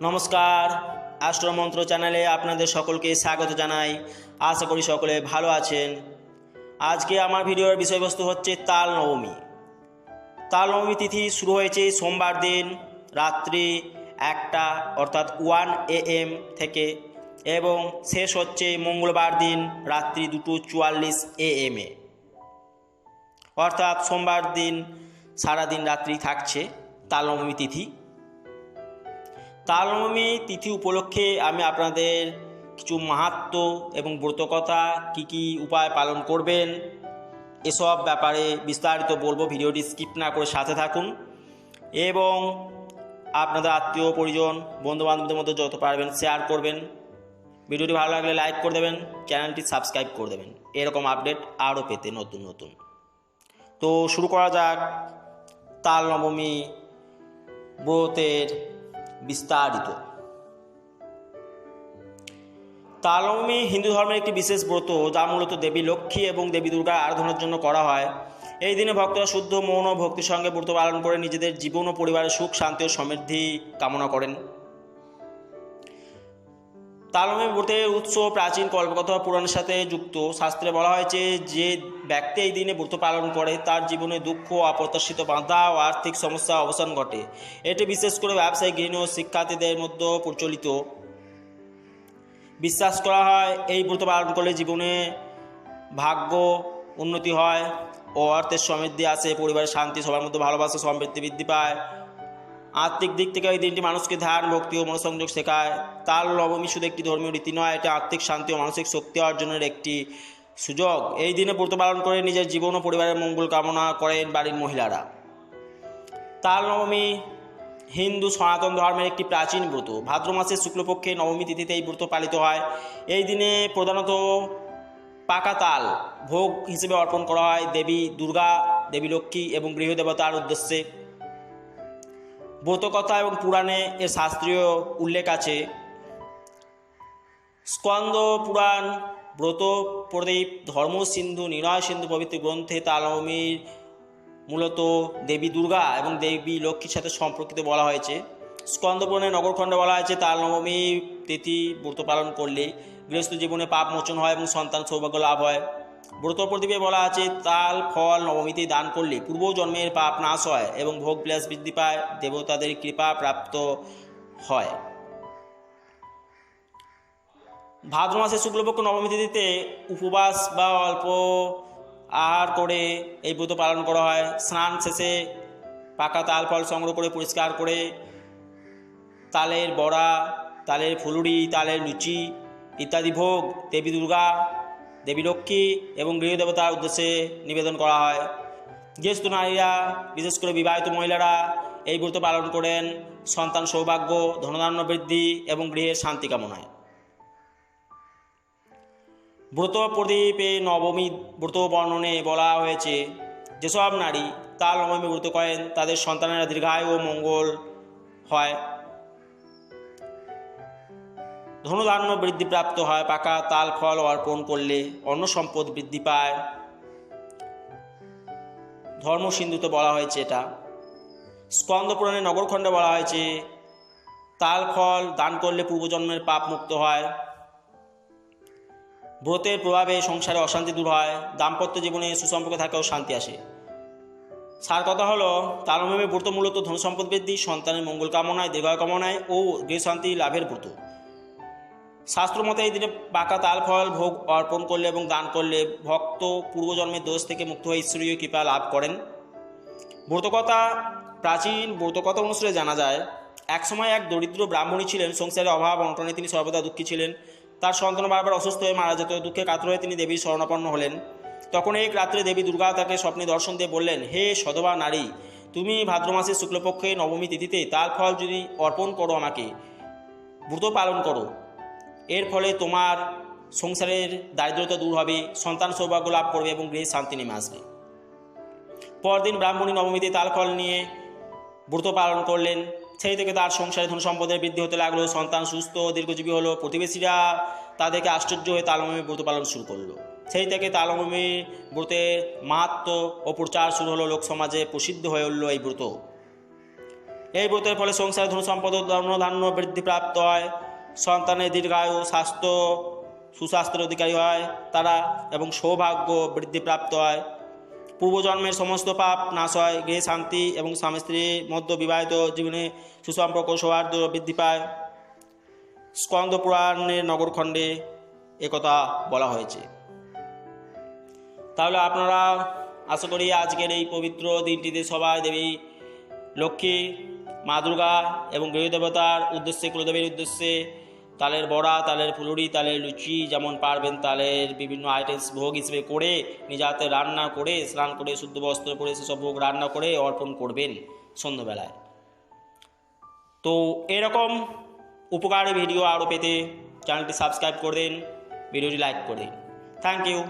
নমস্কার। অ্যাস্ট্রোমন্ত্র চ্যানেলে আপনাদের সকলকে স্বাগত জানাই। আশা করি সকলে ভালো আছেন। আজকে আমার ভিডিওর বিষয়বস্তু হচ্ছে তাল নবমী। তাল নবমী তিথি শুরু হয়েছে সোমবার দিন, রাত্রি একটা, অর্থাৎ ওয়ান এ এম থেকে, এবং শেষ হচ্ছে মঙ্গলবার দিন, রাত্রি দুটো চুয়াল্লিশ এ এম এ। অর্থাৎ সোমবার দিন, সারাদিন রাত্রি থাকছে তাল নবমী তিথি। তালনবমী তিথি উপলক্ষে আমি আপনাদের কিছু মাহাত্ম এবং ব্রতকথা কী কী উপায় পালন করবেন, এসব ব্যাপারে বিস্তারিত বলব, ভিডিওটি স্কিপ না করে সাথে থাকুন। এবং আপনাদের আত্মীয় পরিজন, বন্ধুবান্ধবদের মধ্যে যত পারবেন শেয়ার করবেন। ভিডিওটি ভালো লাগলে লাইক করে দেবেন চ্যানেলটি সাবস্ক্রাইব করে দেবেন। এরকম আপডেট আরও পেতে নতুন নতুন। তো শুরু করা যাক তাল নবমী ব্রতের বিস্তারিত। তালমি হিন্দু ধর্মের একটি বিশেষ ব্রত, যা মূলত দেবী লক্ষ্মী এবং দেবী দুর্গার আরাধনার জন্য করা হয়। এই দিনে ভক্তরা শুদ্ধ, মৌন ও ভক্তির সঙ্গে ব্রত পালন করে নিজেদের জীবন ও পরিবারের সুখ, শান্তি ও সমৃদ্ধি কামনা করেন। তালমে ব্রতের উৎস প্রাচীন কল্পকথা পুরাণের সাথে যুক্ত। শাস্ত্রে বলা হয়েছে যে ব্যক্তি এই দিনে ব্রত পালন করে, তার জীবনে দুঃখ, অপ্রত্যাশিত বাধা ও আর্থিক সমস্যা অবসান ঘটে। এটি বিশেষ করে ব্যবসায়ী, গৃহিণী ও শিক্ষার্থীদের মধ্যে প্রচলিত। বিশ্বাস করা হয়, এই ব্রত পালন করলে জীবনে ভাগ্য উন্নতি হয় ও অর্থের সমৃদ্ধি আসে, পরিবারের শান্তি, সবার মধ্যে ভালোবাসা সমৃদ্ধি বৃদ্ধি পায়। আত্মিক দিক থেকে এই দিনটি মানুষকে ধ্যান, ভক্তি ও মনোসংযোগ শেখায়। তার নবমী শুধু একটি ধর্মীয় রীতি নয়, এটা আর্থিক শান্তি ও মানসিক শক্তি অর্জনের একটি সুযোগ। এই দিনে ব্রত পালন করে নিজের জীবন ও পরিবারের মঙ্গল কামনা করেন বাড়ির মহিলারা। তাল নবমী হিন্দু সনাতন ধর্মের একটি প্রাচীন ব্রত। ভাদ্র মাসের শুক্লপক্ষে নবমী তিথিতে এই ব্রত পালিত হয়। এই দিনে প্রধানত পাকা তাল ভোগ হিসেবে অর্পণ করা হয় দেবী দুর্গা, দেবী লক্ষ্মী এবং গৃহদেবতার উদ্দেশ্যে। ব্রতকথা এবং পুরাণে এর শাস্ত্রীয় উল্লেখ আছে। স্কন্দ পুরাণ ব্রত প্রদীপ, ধর্ম সিন্ধু, নিরয় সিন্ধু পবিত্র গ্রন্থে তালমীর মূলত দেবী দুর্গা এবং দেবী লক্ষ্মীর সাথে সম্পর্কিত বলা হয়েছে। স্কন্দপুরাণে নগরখণ্ডে বলা হয়েছে তাল নবমী তিথি ব্রত পালন করলে গৃহস্থ জীবনে পাপ মোচন হয় এবং সন্তান সৌভাগ্য লাভ হয়। ব্রত প্রদীপে বলা আছে, তাল, ফল নবমীতে দান করলে পূর্ব জন্মের পাপ নাশ হয় এবং ভোগ বিলাস বৃদ্ধি পায়, দেবতাদের কৃপা প্রাপ্ত হয়। ভাদ্র মাসে শুক্লপক্ষ নবমী তিথিতে উপবাস বা অল্প আহার করে এই ব্রত পালন করা হয়। স্নান শেষে পাকা তাল ফল সংগ্রহ করে, পরিষ্কার করে, তালের বড়া, তালের ফুলুরি, তালের লুচি ইত্যাদি ভোগ, দেবী দুর্গা, দেবী লক্ষ্মী এবং গৃহদেবতার উদ্দেশ্যে নিবেদন করা হয়। জ্যেষ্ঠ নারীরা, বিশেষ করে বিবাহিত মহিলারা এই ব্রত পালন করেন। সন্তান সৌভাগ্য, ধনধান্য বৃদ্ধি এবং গৃহের শান্তি কামনায়। ব্রত প্রদীপে নবমী ব্রত বর্ণনে বলা হয়েছে, যেসব নারী তাল নবমী ব্রত করেন, তাদের সন্তানেরা দীর্ঘায়ু ও মঙ্গল হয়। ধনুধান্য বৃদ্ধিপ্রাপ্ত হয়, পাকা তাল ফল অর্পণ করলে অন্ন সম্পদ বৃদ্ধি পায়। ধর্ম সিন্ধুতে বলা হয়েছে এটা। স্কন্দ পুরাণে নগরখণ্ডে বলা হয়েছে, তাল ফল দান করলে পূর্বজন্মের পাপ মুক্ত হয়। ব্রতের প্রভাবে সংসারে অশান্তি দূর হয়, দাম্পত্য জীবনে সুসম্পর্ক থাকেও শান্তি আসে। সার কথা হলো, তালমেমে ব্রত মূলত ধন সম্পদ বৃদ্ধি, সন্তানের মঙ্গল কামনায় দীর্ঘায়ু কামনায় ও গৃহশান্তি লাভের ব্রত। শাস্ত্র মতে এই দিনে পাকা তাল ফল ভোগ অর্পণ করলে এবং দান করলে ভক্ত পূর্বজন্মের দোষ থেকে মুক্ত হয়ে ঈশ্বরীয় কৃপা লাভ করেন। ব্রতকথা, প্রাচীন ব্রতকথা অনুসারে জানা যায়, একসময় এক দরিদ্র ব্রাহ্মণী ছিলেন সংসারের অভাব, অনটনে তিনি সর্বদা দুঃখী ছিলেন। তার সন্তান বারবার অসুস্থ হয়ে মারা যেত। দুঃখে কাতর হয়ে তিনি দেবীর শরণাপন্ন হলেন। তখন এক রাত্রে দেবী দুর্গা তাকে স্বপ্নে দর্শন দিয়ে বললেন, হে সধবা নারী, তুমি ভাদ্র মাসের শুক্লপক্ষে নবমী তিথিতে তাল ফল যদি অর্পণ করো আমাকে, ব্রত পালন করো। এর ফলে তোমার সংসারের দারিদ্রতা দূর হবে, সন্তান সৌভাগ্য লাভ করবে এবং গৃহে শান্তি নেমে আসবে। পরদিন ব্রাহ্মণী নবমীতে তাল ফল নিয়ে ব্রত পালন করলেন। সেই থেকে তার সংসারে ধন সম্পদের বৃদ্ধি হতে লাগল, সন্তান সুস্থ দীর্ঘজীবী হলো। প্রতিবেশীরা তাদেরকে আশ্চর্য হয়ে তালমী ব্রত পালন শুরু করল। সেই থেকে তালমী ব্রতের মাহাত্ম ও প্রচার শুরু হলো। লোক সমাজে প্রসিদ্ধ হয়ে উঠল এই ব্রত। এই ব্রতের ফলে সংসারে ধন সম্পদ ও ধনধান্য বৃদ্ধিপ্রাপ্ত হয়। সন্তানের দীর্ঘায়ু স্বাস্থ্য, সুস্বাস্থ্যের অধিকারী হয় তারা এবং সৌভাগ্য বৃদ্ধিপ্রাপ্ত হয়। পূর্বজন্মের সমস্ত পাপ, নাশ হয়, গৃহে শান্তি এবং স্বামী স্ত্রীর মধ্যে বিবাহিত জীবনে সুসম্পর্ক, সৌহার্দ্য বৃদ্ধি পায়। স্কন্দ পুরাণের নগরখণ্ডে একথা বলা হয়েছে। তাহলে আপনারা আশা করি আজকের এই পবিত্র দিনটিতে সবাই দেবী, লক্ষ্মী, মা দুর্গা এবং গৃহদেবতার উদ্দেশ্যে, কুলদেবীর উদ্দেশ্যে তালের বড়া, তালের ফুলুরি, তালের লুচি যেমন পারবেন তালের বিভিন্ন আইটেমস ভোগ হিসেবে করে, নিজে হাতে রান্না করে, স্নান করে, শুদ্ধ বস্ত্র পরে সেসব ভোগ রান্না করে অর্পণ করবেন সন্ধ্যাবেলায়। তো এরকম উপকারী ভিডিও আরও পেতে চ্যানেলটি সাবস্ক্রাইব করে দিন ভিডিওটি লাইক করে দিন। Thank you